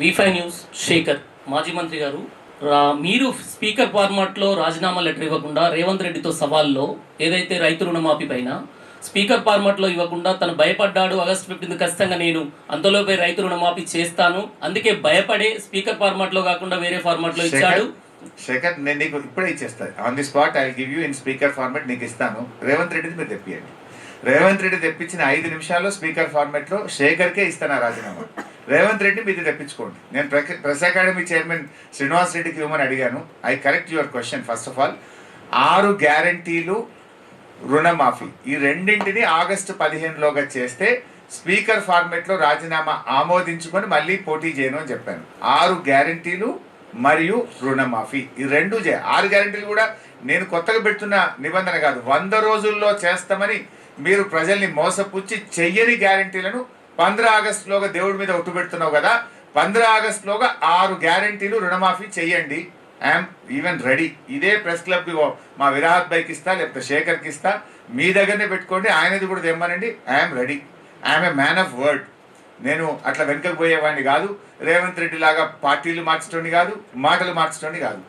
వీఫై news Shekhar మాజీ మంత్రి గారు. మీరు స్పీకర్ ఫార్మాట్లో రాజీనామా లెటర్ ఇవ్వకుండా రేవంత్ రెడ్డితో సవాల్లో ఏదైతే రైతు రుణమాఫీ పైన స్పీకర్ ఫార్మాట్లో ఇవ్వకుండా తను భయపడ్డాడు ఆగస్ట్ ఫిఫ్టీన్త్ ఖచ్చితంగా నేను అంతలోపే రైతు రుణమాఫీ చేస్తాను. అందుకే భయపడే స్పీకర్ ఫార్మాట్లో కాకుండా వేరే ఫార్మాట్లో ఇచ్చాడు. శేఖర్ నేను నీకు ఇప్పుడే ఇచ్చేస్తాను on the spot I give you in speaker format నీకు ఇస్తాను. రేవంత్ రెడ్డిది మీరు తెప్పియండి. రేవంత్ రెడ్డి తెప్పించిన ఐదు నిమిషాల్లో స్పీకర్ ఫార్మాట్లో శేఖర్కే ఇస్తాను ఆ రాజీనామా. రేవంత్ రెడ్డి మీది తెప్పించుకోండి. నేను ప్రెస్ అకాడమీ చైర్మన్ శ్రీనివాస్ రెడ్డికి ఇవ్వమని అడిగాను. I correct your question first of all. ఆరు గ్యారంటీలు రుణమాఫీ. ఈ రెండింటిని ఆగస్టు పదిహేనులోగా చేస్తే స్పీకర్ ఫార్మేట్లో రాజీనామా ఆమోదించుకొని మళ్ళీ పోటీ చేయను అని చెప్పాను. ఆరు గ్యారంటీలు మరియు రుణమాఫీ. ఈ రెండు చే ఆరు గ్యారంటీలు కూడా నేను కొత్తగా పెడుతున్న నిబంధన కాదు. వంద రోజుల్లో చేస్తామని మీరు ప్రజల్ని మోసపుచ్చి చెయ్యని గ్యారంటీలను పంద్రా ఆగస్టులోగా దేవుడి మీద ఒట్టు పెడుతున్నావు కదా పంద్రా ఆగస్టులోగా ఆరు గ్యారంటీలు రుణమాఫీ చెయ్యండి. ఐఎమ్ ఈవెన్ రెడీ ఇదే ప్రెస్ క్లబ్కి మా విరాహత్ బైక్ ఇస్తా లేకపోతే శేఖర్కి ఇస్తా. మీ దగ్గరనే పెట్టుకోండి ఆయనది కూడా తెమ్మనండి. I'm ready I'm a man of word నేను అట్లా వెనుకకు పోయేవాడిని కాదు. రేవంత్ రెడ్డి లాగా పార్టీలు మార్చడం కాదు మాటలు మార్చడం కాదు.